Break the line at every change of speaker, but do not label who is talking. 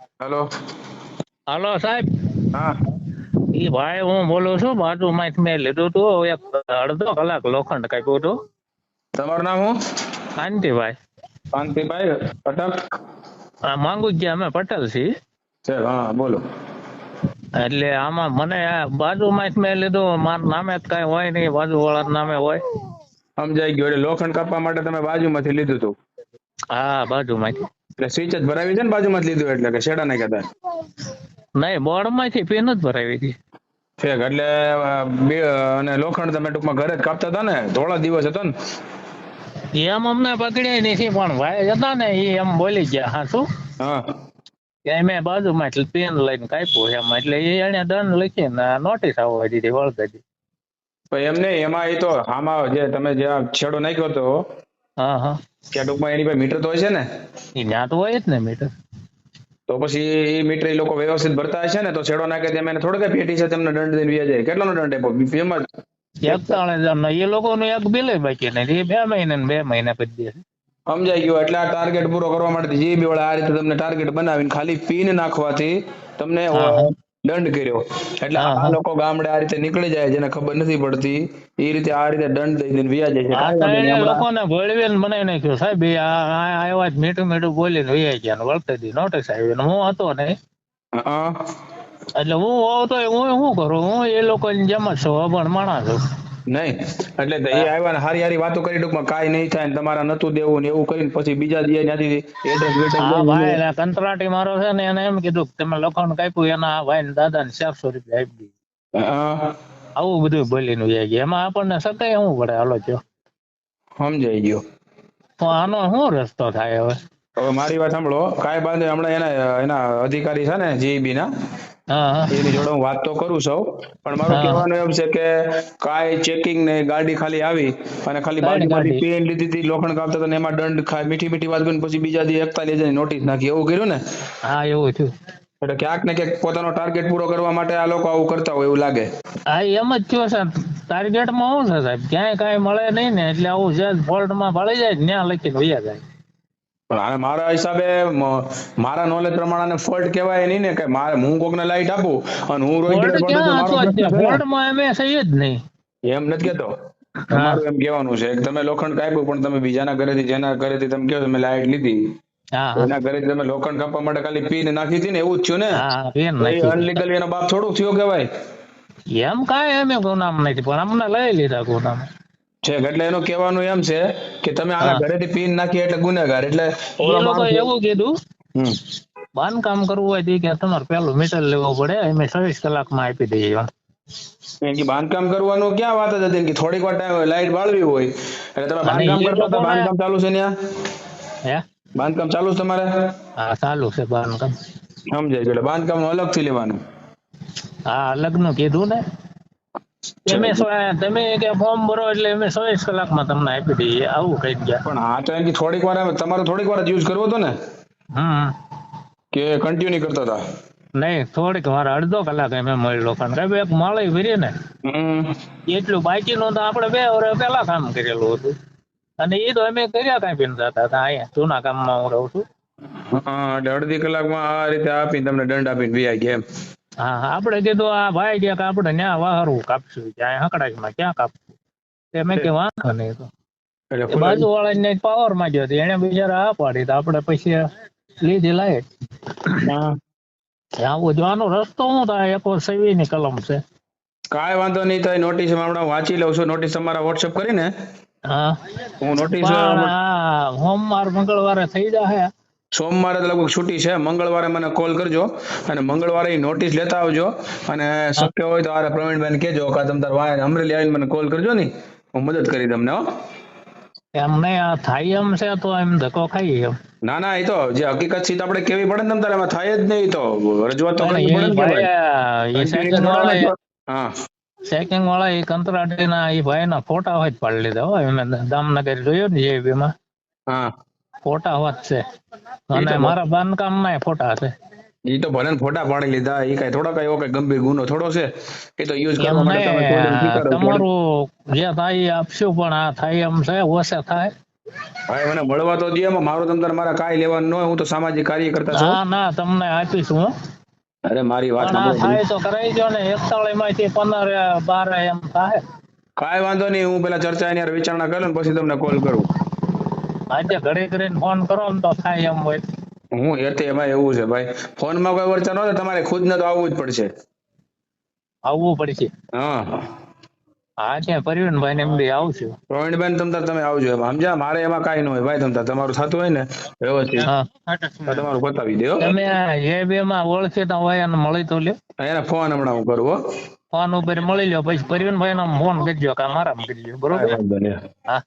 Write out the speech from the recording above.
Hello.
Hello સાહેબ.
હા.
એ ભાઈ હું બોલું છું બાજુ બાજુમાંથી મેં લીધું હતું એક અડધો કલાક લોખંડ કાપ્યું હતું.
તમારું નામ હું?
શાંતિભાઈ.
કાંતિભાઈ પટેલ.
હા માંગુ ગયા અમે પટેલ છીએ.
હા બોલો.
એટલે આમાં મને બાજુ બાજુમાંથી મેં લીધું મારા નામે જ કઈ હોય નહીં બાજુ વાળા નામે હોય.
સમજાઈ ગયું એટલે લોખંડ કાપવા માટે તમે બાજુમાંથી લીધું હતું
હા બાજુમાંથી
એટલે સ્વિચ જ ભરાવી છે ને બાજુમાંથી લીધું એટલે કે શેડા નાખ્યા કહેતા
નહીં બોર્ડમાંથી પેન જ ભરાવી હતી.
ફેક એટલે બે અને લોખંડ તમે ટૂંકમાં ઘરે જ કાપતા હતા ને? થોડા દિવસ હતો ને?
એમ અમને પકડ્યા નથી પણ ભાઈ હતા ને એ એમ બોલી ગયા હા શું?
હા.
કે મેં બાજુમાં એટલે પેન લઈને કાપ્યું એમ એટલે એ એને દંડ લખીને નોટિસ આવવા દીધી વળગી દીધી
એમ નહીં એમાં એ તો આમાં જે તમે જે છેડો નાખ્યો હતો
હા હા.
ટૂંકમાં એની પાસે મીટર તો હોય છે ને?
એ ત્યાં તો હોય જ ને મીટર.
તો પછી એ મીટર એ લોકો વ્યવસ્થિત ભરતા હશે ને? તો છેડો નાખે તેમ એને થોડું કઈ પેટી છે તેમને દંડ દઈને વ્યાજે કેટલો કેટલાનો દંડ આપ્યો? ફેમસ.
એકતાળીસ હજાર એ લોકો નું એક બિલ બાકી નથી બે મહિને બે મહિને પછી દે
સમજાઈ ગયું. એટલે આ ટાર્ગેટ પૂરો કરવા માટે જીબી વાળા આ રીતે તમને ટાર્ગેટ બનાવીને ખાલી પીન નાખવાથી તમને. દંડ કર્યો. એટલે આ લોકો ગામડે આ રીતે નીકળી જાય જેને ખબર નથી પડતી. એ રીતે આ રીતે દંડ દઈ દઈને વ્યાજ જાય છે
લોકોને ભળવીને બનાવી નાખ્યો સાહેબ આ આવ્યા જ મીઠું મીઠું બોલીને વૈયા ગયા ને વળતે દી નોટિસ આવી ને હું હતો ને. એટલે હું હોવ તો હું શું કરું? હું એ લોકોની જેમ જ છું અભણ માણસ છું.
નહીં. એટલે એ આવ્યા ને હારી હારી વાતો કરી ટૂંકમાં કાંઈ નહીં થાય ને તમારા નતું દેવું ને એવું કરીને પછી બીજા દી ત્યાંથી એડ્રેસ
હા ભાઈ એટલે કંત્રાટી મારો છે ને એને એમ કીધું કે તમે લોખંડ કાપ્યું એના ભાઈ ને દાદા ને ચારસો રૂપિયા આપી દીધી. આવું બધું બોલીને જાય ગયા એમાં આપણને સકાય શું પડે હાલો જો.
સમજાઈ ગયો.
તો આનો શું રસ્તો થાય હવે?
હવે મારી વાત સાંભળો. કાંઈ બાંધે હમણાં એના એના અધિકારી છે ને જીઈબી ના
હા હા
એની જોડે હું વાત તો કરું છું. પણ મારું કહેવાનું એમ છે કે કાંઈ ચેકિંગ ને ગાડી ખાલી આવી અને ખાલી બાજુમાંથી પેન લીધી હતી લોખંડ કાપતા હતા ને એમાં દંડ ખાય મીઠી મીઠી વાત કરીને પછી બીજા દી એકતાલીસ હજારની નોટિસ નાખી. એવું કર્યું ને?
હા એવું થયું.
એટલે ક્યાંક ને ક્યાંક પોતાનો ટાર્ગેટ પૂરો કરવા માટે આ લોકો આવું કરતા હોય એવું લાગે.
હા એમ જ થયો ટાર્ગેટ ટાર્ગેટમાં શું છે સાહેબ? ક્યાંય કાંઈ મળે નહીં ને એટલે આવું જે ફોલ્ટમાં ભળી જાય ત્યાં લખીને વયા જાય.
પણ મારા હિસાબે મારા નોલેજ પ્રમાણે ફોલ્ટ કહેવાય નહીં ને કે મારે હું કોકને લાઈટ આપું અને હું રોઈ.
ફોલ્ટમાં સહી જ નહીં.
એમ નથી કેતો. તમારું એમ કહેવાનું છે. તમે લોખંડ કાપ્યું પણ તમે બીજાના ઘરેથી જેના ઘરેથી તમે કહો તમે લાઈટ લીધી. એના ઘરેથી તમે લોખંડ કાપવા માટે ખાલી પીન નાખી હતી ને એવું જ થયું ને? અનલીગલ એનો બાપ થોડુંક થયો કહેવાય.
એમ કાંઈ એમ ગુનામ નથી પણ અમને લઈ લીધા ગુનામ.
છે. એટલે એનો કહેવાનું એમ છે કે તમે આના ઘરેથી પીન નાખી એટલે ગુનેગાર. એટલે
એ લોકો એવું કીધું બાંધકામ કરવું હોય તો કે તમારે પેલું મીટર લેવું પડે અમે ચોવીસ કલાકમાં આપી દઈએ
એમ. કે બાંધકામ કરવાનું ક્યાં વાત જ હતી કે થોડીક વાર ટાઈમ લાઈટ બાળવી હોય. એટલે તમે બાંધકામ કરતા હતા બાંધકામ ચાલુ છે ત્યાં
હે?
બાંધકામ ચાલુ છે તમારે?
હા ચાલુ છે બાંધકામ.
સમજાય એટલે બાંધકામ અલગથી લેવાનું.
હા અલગનું કીધું ને. તમે તમે કે ફોર્મ ભરો એટલે અમે ચોવીસ કલાકમાં તમને આપી દઈએ. આવું કહી ગયા
પણ હા તો એમ કે થોડીક વાર તમારે થોડીક વાર જ યુઝ કરવો હતો ને?
હમ.
કે કન્ટિન્યુ કરતા હતા?
નહીં થોડીક વાર અડધો કલાક એમ મળી લોકોને કે એક મળી ફરી ને. એટલું બાકી નું તો આપણે બે વર્ષ પેલા કામ કરેલું હતું. અને એ તો અમે કર્યા પીને જતા હતા અહીંયા જૂના કામમાં હું રહું છું.
એટલે અડધી કલાકમાં આ રીતે આપીને તમને દંડ આપીને વ્યાઈ ગયા એમ.
હા આપણે કીધું આ ભાઈ કે આપણે ન્યા વાહરવું કાપશું. ત્યાં હકડાઈમાં ક્યાં કાપશું તે મેં કે વાંધો નહીં તો. બાજુ વાળા પાવરમાં ગયો હતો. એને બિચારા આ પાડી તો આપણે પછી લીધી લાઈટ. આવું જોવાનો રસ્તો હું થાય? એક સવી ની કલમ છે.
કાંઈ વાંધો નહીં થાય નોટિસ હમણાં વાંચી લઉં છું. નોટિસ તમારા વોટ્સઅપ કરીને.
હા.
હું નોટિસ
હા સોમવાર મંગળવારે થઈ જાય
સોમવારે લગભગ છૂટી છે. મંગળવારે મને કોલ કરજો અને મંગળવારે નોટિસ લેતા આવજો. અને શક્ય હોય તો આરે પ્રવીણબેન કેજો કે તમે તાર વાય અમરેલી આવીને મને કોલ કરજો ને. હું મદદ કરી તમને હો.
એમ આ થાય એમ છે તો એમ ધક્કો ખાઈ એમ
ના ના એ તો જે હકીકત છે આપણે કેવી પડે ને તમે તારે? એમાં થાય જ નહીં તો. રજૂઆત તો કરવી પડે ને હા
સેકન્ડ વાળા એ કંત્રાટી ના એ ભાઈ ના ફોટા હોય જ પાડી લીધા હોય મેં દામનગર જોયો ને જે માં.
હા.
ફોટા વાત છે. અને મારા બાંધકામ ના ફોટા છે.
એ તો ભલે ફોટા પાડી લીધા એ કઈ થોડો કઈ કઈ ગંભીર ગુનો થોડો છે એ તો યુઝ કરવા માટે.
તમારું જે થાય આપશું પણ આ થાય એમ છે ઓછા થાય.
ભાઈ મને મળવા તો દે મારો મારું તમ તારે મારા કાંઈ લેવાનું ન હું તો સામાજિક કાર્ય કરતા છું.
ના ના તમને આપીશું હું.
અરે મારી વાત
થાય તો કરાવી દો ને એકતાળી માંથી પંદર બાર એમ થાય.
કાંઈ વાંધો નહીં હું પેલા ચર્ચા એની વિચારણા કરું ને પછી તમને કોલ કરું.
આજે ઘડી ઘરે ફોન કરો ને તો થાય એમ હોય.
હું એ તે એમાં એવું છે ભાઈ ફોનમાં કોઈ વર્ચા ન તમારે ખુદ ને તો આવવું જ પડશે.
આવવું પડશે.
હા.
હા ત્યાં પરવીનભાઈ ને એમ બી આવશું.
પ્રવીણબેન તમ તાર તમે આવજો એમાં. સમજા મારે એમાં કાઈ ન હોય ભાઈ તમતા તમારું થતું હોય ને વ્યવસ્થિત.
હા.
તમારું બતાવી દેવો
તમે એ બે માં ઓળખેતા હોય અને મળી તો લ્યો.
એને ફોન હમણાં હું કરું હો.
ફોન ઉપર મળી લ્યો. પછી પરવીનભાઈ નો ફોન કરજો કે મારા કરજો. બરોબર? હા.